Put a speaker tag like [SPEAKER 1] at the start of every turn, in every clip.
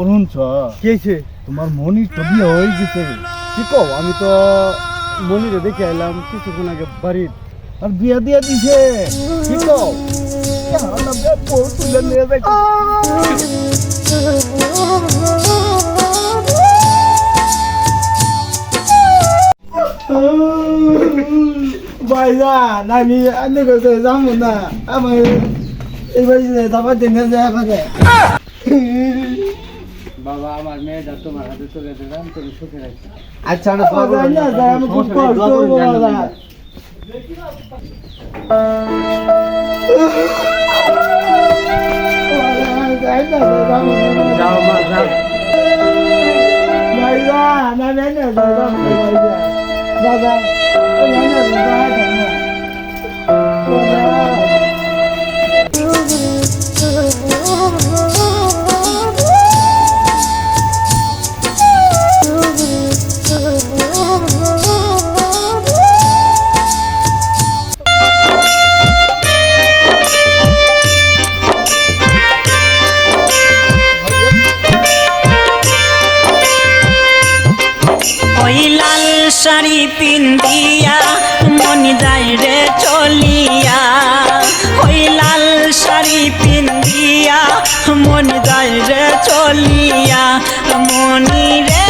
[SPEAKER 1] শুনছ?
[SPEAKER 2] কি হয়েছে
[SPEAKER 1] তোমার মনির তো বিয়ে হয়ে গেছে
[SPEAKER 2] কি কও? আমি তো মনিরে দেখে এলাম কিছুক্ষণ আগে বাড়ির।
[SPEAKER 1] আর বিয়ে দিয়ে দিছে।
[SPEAKER 2] কি কও?
[SPEAKER 1] তুলে নিয়ে যাই ভাইজান আমি আন্নে করতে যাব না আমার বাড়িতে যাবার দিন যায় করে
[SPEAKER 2] বাবা আমার মেয়েটা তোমার হাতে তুলে দিলাম তুমি সুখে রাখছি
[SPEAKER 1] আচ্ছা না আমি খুব কষ্ট ভাইজান দাদা
[SPEAKER 3] শাড়ি পিন্দিয়া মন যায় চলিয়া। ওই লাল শাড়ি পিন্দিয়া মন যায় রে চলিয়া। মনি রে।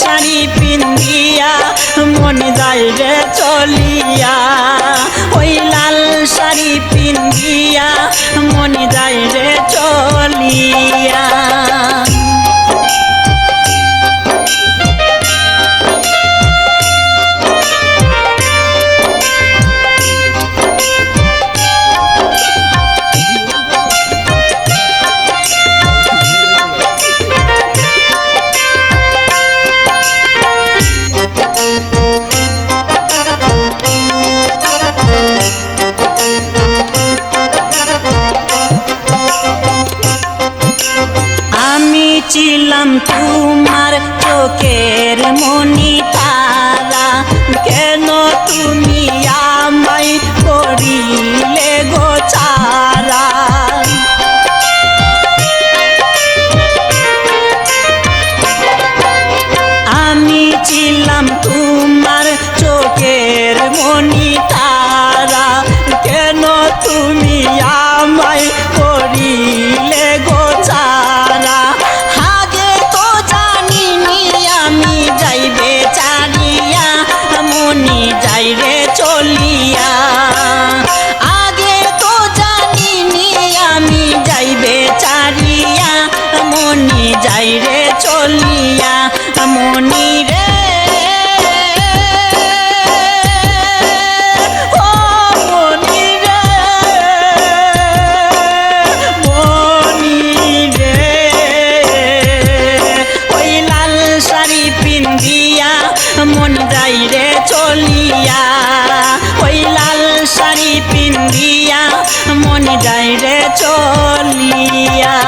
[SPEAKER 3] শাড়ি রে চলিয়া ওই লাল শাড়ি পিন্ধিয়া মনে যায় রে চলিয়া। ছিলাম তোমার চোখের মনি তারা কেন তুমি আমায় করিলে গো চারা আমি ছিলাম তোমার চোখের মনি যাই রে চলিয়া মনি রে। মন চলিয়া। ওই লাল শাড়ি পিন্ধিয়া মন যাই রে চলিয়া।